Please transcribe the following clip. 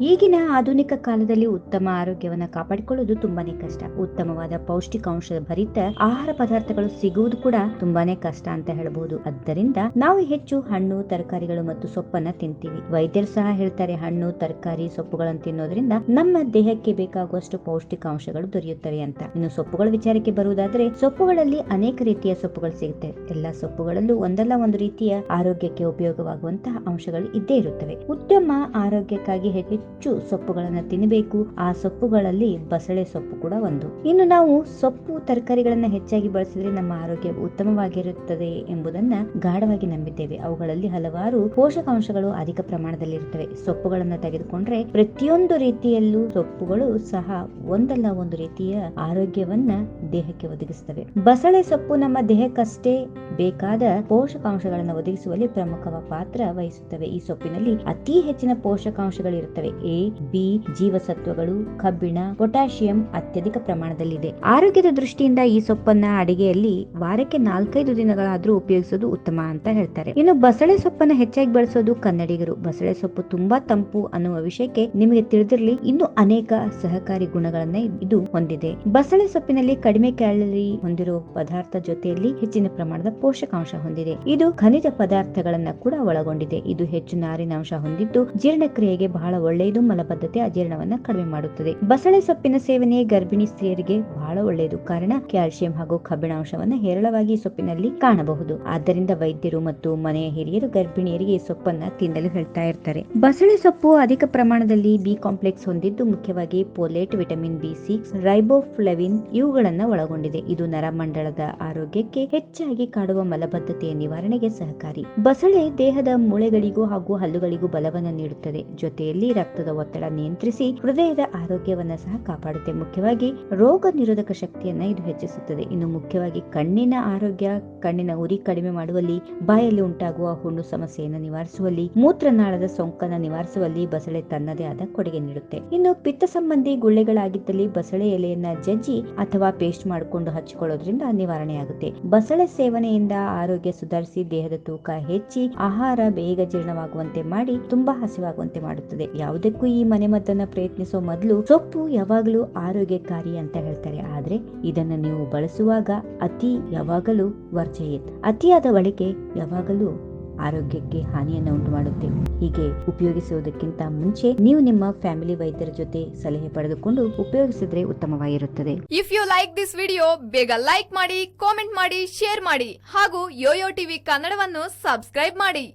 ಈಗಿನ ಆಧುನಿಕ ಕಾಲದಲ್ಲಿ ಉತ್ತಮ ಆರೋಗ್ಯವನ್ನು ಕಾಪಾಡಿಕೊಳ್ಳುವುದು ತುಂಬಾನೇ ಕಷ್ಟ. ಉತ್ತಮವಾದ ಪೌಷ್ಟಿಕಾಂಶ ಭರಿತ ಆಹಾರ ಪದಾರ್ಥಗಳು ಸಿಗುವುದು ಕೂಡ ತುಂಬಾನೇ ಕಷ್ಟ ಅಂತ ಹೇಳಬಹುದು ಆದ್ದರಿಂದ ನಾವು ಹೆಚ್ಚು ಹಣ್ಣು, ತರಕಾರಿಗಳು ಮತ್ತು ಸೊಪ್ಪನ್ನ ತಿಂತೀವಿ. ವೈದ್ಯರು ಸಹ ಹೇಳ್ತಾರೆ ಹಣ್ಣು, ತರಕಾರಿ, ಸೊಪ್ಪುಗಳನ್ನು ತಿನ್ನೋದ್ರಿಂದ ನಮ್ಮ ದೇಹಕ್ಕೆ ಬೇಕಾಗುವಷ್ಟು ಪೌಷ್ಟಿಕಾಂಶಗಳು ದೊರೆಯುತ್ತವೆ ಅಂತ. ಇನ್ನು ಸೊಪ್ಪುಗಳ ವಿಚಾರಕ್ಕೆ ಬರುವುದಾದ್ರೆ ಸೊಪ್ಪುಗಳಲ್ಲಿ ಅನೇಕ ರೀತಿಯ ಸೊಪ್ಪುಗಳು ಸಿಗುತ್ತೆ. ಎಲ್ಲಾ ಸೊಪ್ಪುಗಳಲ್ಲೂ ಒಂದಲ್ಲ ಒಂದು ರೀತಿಯ ಆರೋಗ್ಯಕ್ಕೆ ಉಪಯೋಗವಾಗುವಂತಹ ಅಂಶಗಳು ಇದ್ದೇ ಇರುತ್ತವೆ. ಉತ್ತಮ ಆರೋಗ್ಯಕ್ಕಾಗಿ ಹೆಚ್ಚು ಸೊಪ್ಪುಗಳನ್ನ ತಿನ್ನಬೇಕು ಆ ಸೊಪ್ಪುಗಳಲ್ಲಿ ಬಸಳೆ ಸೊಪ್ಪು ಕೂಡ ಒಂದು. ಇನ್ನು ನಾವು ಸೊಪ್ಪು ತರಕಾರಿಗಳನ್ನ ಹೆಚ್ಚಾಗಿ ಬಳಸಿದ್ರೆ ನಮ್ಮ ಆರೋಗ್ಯ ಉತ್ತಮವಾಗಿರುತ್ತದೆ ಎಂಬುದನ್ನ ಗಾಢವಾಗಿ ನಂಬಿದ್ದೇವೆ. ಅವುಗಳಲ್ಲಿ ಹಲವಾರು ಪೋಷಕಾಂಶಗಳು ಅಧಿಕ ಪ್ರಮಾಣದಲ್ಲಿ ಇರುತ್ತವೆ ಸೊಪ್ಪುಗಳನ್ನ ತೆಗೆದುಕೊಂಡ್ರೆ ಪ್ರತಿಯೊಂದು ರೀತಿಯಲ್ಲೂ ಸೊಪ್ಪುಗಳು ಸಹ ಒಂದಲ್ಲ ಒಂದು ರೀತಿಯ ಆರೋಗ್ಯವನ್ನ ದೇಹಕ್ಕೆ ಒದಗಿಸುತ್ತವೆ ಬಸಳೆ ಸೊಪ್ಪು ನಮ್ಮ ದೇಹಕ್ಕಷ್ಟೇ ಬೇಕಾದ ಪೋಷಕಾಂಶಗಳನ್ನು ಒದಗಿಸುವಲ್ಲಿ ಪ್ರಮುಖ ಪಾತ್ರ ವಹಿಸುತ್ತವೆ. ಈ ಸೊಪ್ಪಿನಲ್ಲಿ ಅತಿ ಹೆಚ್ಚಿನ ಪೋಷಕಾಂಶಗಳಿರುತ್ತವೆ. ಎ, ಬಿ, ಜೀವಸತ್ವಗಳು, ಕಬ್ಬಿಣ, ಪೊಟ್ಯಾಷಿಯಂ ಅತ್ಯಧಿಕ ಪ್ರಮಾಣದಲ್ಲಿದೆ. ಆರೋಗ್ಯದ ದೃಷ್ಟಿಯಿಂದ ಈ ಸೊಪ್ಪನ್ನ ಅಡಿಗೆಯಲ್ಲಿ ವಾರಕ್ಕೆ ನಾಲ್ಕೈದು ದಿನಗಳಾದ್ರೂ ಉಪಯೋಗಿಸೋದು ಉತ್ತಮ ಅಂತ ಹೇಳ್ತಾರೆ. ಇನ್ನು ಬಸಳೆ ಸೊಪ್ಪನ್ನ ಹೆಚ್ಚಾಗಿ ಬಳಸೋದು ಕನ್ನಡಿಗರು. ಬಸಳೆ ಸೊಪ್ಪು ತುಂಬಾ ತಂಪು ಅನ್ನುವ ವಿಷಯಕ್ಕೆ ನಿಮಗೆ ತಿಳಿದಿರಲಿ. ಇನ್ನು ಅನೇಕ ಸಹಕಾರಿ ಗುಣಗಳನ್ನ ಇದು ಹೊಂದಿದೆ. ಬಸಳೆ ಸೊಪ್ಪಿನಲ್ಲಿ ಕಡಿಮೆ ಕ್ಯಾಲರಿ ಹೊಂದಿರುವ ಪದಾರ್ಥ ಜೊತೆಯಲ್ಲಿ ಹೆಚ್ಚಿನ ಪ್ರಮಾಣದ ಪೋಷಕಾಂಶ ಹೊಂದಿದೆ. ಇದು ಖನಿಜ ಪದಾರ್ಥಗಳನ್ನ ಕೂಡ ಒಳಗೊಂಡಿದೆ. ಇದು ಹೆಚ್ಚು ನಾರಿನಾಂಶ ಹೊಂದಿದ್ದು ಜೀರ್ಣಕ್ರಿಯೆಗೆ ಬಹಳ ಒಳ್ಳೆಯದು ಮಲಬದ್ಧತೆ ಅಜೀರ್ಣವನ್ನ ಕಡಿಮೆ ಮಾಡುತ್ತದೆ. ಬಸಳೆ ಸೊಪ್ಪಿನ ಸೇವನೆ ಗರ್ಭಿಣಿ ಸ್ತ್ರೀಯರಿಗೆ ಬಹಳ ಒಳ್ಳೆಯದು. ಕಾರಣ ಕ್ಯಾಲ್ಸಿಯಂ ಹಾಗೂ ಕಬ್ಬಿಣಾಂಶವನ್ನು ಹೇರಳವಾಗಿ ಸೊಪ್ಪಿನಲ್ಲಿ ಕಾಣಬಹುದು. ಆದ್ದರಿಂದ ವೈದ್ಯರು ಮತ್ತು ಮನೆಯ ಹಿರಿಯರು ಗರ್ಭಿಣಿಯರಿಗೆ ಸೊಪ್ಪನ್ನ ತಿನ್ನಲು ಹೇಳ್ತಾ ಇರ್ತಾರೆ. ಬಸಳೆ ಸೊಪ್ಪು ಅಧಿಕ ಪ್ರಮಾಣದಲ್ಲಿ ಬಿ ಕಾಂಪ್ಲೆಕ್ಸ್ ಹೊಂದಿದ್ದು ಮುಖ್ಯವಾಗಿ folate, vitamin B six, riboflavin ಇವುಗಳನ್ನ ಒಳಗೊಂಡಿದೆ. ಇದು ನರಮಂಡಲದ ಆರೋಗ್ಯಕ್ಕೆ ಹೆಚ್ಚಾಗಿ ಕಾಡುವ ಮಲಬದ್ಧತೆಯ ನಿವಾರಣೆಗೆ ಸಹಕಾರಿ. ಬಸಳೆ ದೇಹದ ಮೂಳೆಗಳಿಗೂ ಹಾಗೂ ಹಲ್ಲುಗಳಿಗೂ ಬಲವನ್ನು ನೀಡುತ್ತದೆ. ಜೊತೆಯಲ್ಲಿ ರಕ್ತದ ಒತ್ತಡ ನಿಯಂತ್ರಿಸಿ ಹೃದಯದ ಆರೋಗ್ಯವನ್ನ ಸಹ ಕಾಪಾಡುತ್ತೆ. ಮುಖ್ಯವಾಗಿ ರೋಗ ನಿರೋಧಕ ಶಕ್ತಿಯನ್ನ ಇದು ಹೆಚ್ಚಿಸುತ್ತದೆ. ಇನ್ನು ಮುಖ್ಯವಾಗಿ ಕಣ್ಣಿನ ಆರೋಗ್ಯ, ಕಣ್ಣಿನ ಉರಿ ಕಡಿಮೆ ಮಾಡುವಲ್ಲಿ, ಬಾಯಲ್ಲಿ ಉಂಟಾಗುವ ಹುಣ್ಣು ಸಮಸ್ಯೆಯನ್ನು ನಿವಾರಿಸುವಲ್ಲಿ, ಮೂತ್ರನಾಳದ ಸೋಂಕನ್ನು ನಿವಾರಿಸುವಲ್ಲಿ ಬಸಳೆ ತನ್ನದೇ ಆದ ಕೊಡುಗೆ ನೀಡುತ್ತೆ. ಇನ್ನು ಪಿತ್ತ ಸಂಬಂಧಿ ಗುಳ್ಳೆಗಳಾಗಿದ್ದಲ್ಲಿ ಬಸಳೆ ಎಲೆಯನ್ನ ಜಜ್ಜಿ ಅಥವಾ ಪೇಸ್ಟ್ ಮಾಡಿಕೊಂಡು ಹಚ್ಚಿಕೊಳ್ಳೋದ್ರಿಂದ ನಿವಾರಣೆಯಾಗುತ್ತೆ. ಬಸಳೆ ಸೇವನೆಯಿಂದ ಆರೋಗ್ಯ ಸುಧಾರಿಸಿ, ದೇಹದ ತೂಕ ಹೆಚ್ಚಿ, ಆಹಾರ ಬೇಗ ಜೀರ್ಣವಾಗುವಂತೆ ಮಾಡಿ, ತುಂಬಾ ಹಸಿವಾಗುವಂತೆ ಮಾಡುತ್ತದೆ. ಯಾವುದಕ್ಕೂ ಈ ಮನೆಮದ್ದನ್ನು ಪ್ರಯತ್ನಿಸೋ ಮೊದಲು ಸೊಪ್ಪು ಯಾವಾಗಲೂ ಆರೋಗ್ಯಕಾರಿ ಅಂತ ಹೇಳ್ತಾರೆ. ಆದ್ರೆ ಇದನ್ನ ನೀವು ಬಳಸುವಾಗ ಅತಿ ಯಾವಾಗಲೂ ವರ್ಜಯಿತ್. ಅತಿಯಾದ ಬಳಕೆ ಯಾವಾಗಲೂ ಆರೋಗ್ಯಕ್ಕೆ ಹಾನಿಯನ್ನು ಉಂಟು ಮಾಡುತ್ತೆ ಹೀಗೆ ಉಪಯೋಗಿಸುವುದಕ್ಕಿಂತ ಮುಂಚೆ ನೀವು ನಿಮ್ಮ ಫ್ಯಾಮಿಲಿ ವೈದ್ಯರ ಜೊತೆ ಸಲಹೆ ಪಡೆದುಕೊಂಡು ಉಪಯೋಗಿಸಿದ್ರೆ ಉತ್ತಮವಾಗಿರುತ್ತದೆ. If you like this video ಬೇಗ ಲೈಕ್ ಮಾಡಿ ಕಾಮೆಂಟ್ ಮಾಡಿ ಶೇರ್ ಮಾಡಿ ಹಾಗೂ ಯೋಯೋ ಟಿವಿ ಕನ್ನಡವನ್ನು ಸಬ್ಸ್ಕ್ರೈಬ್ ಮಾಡಿ.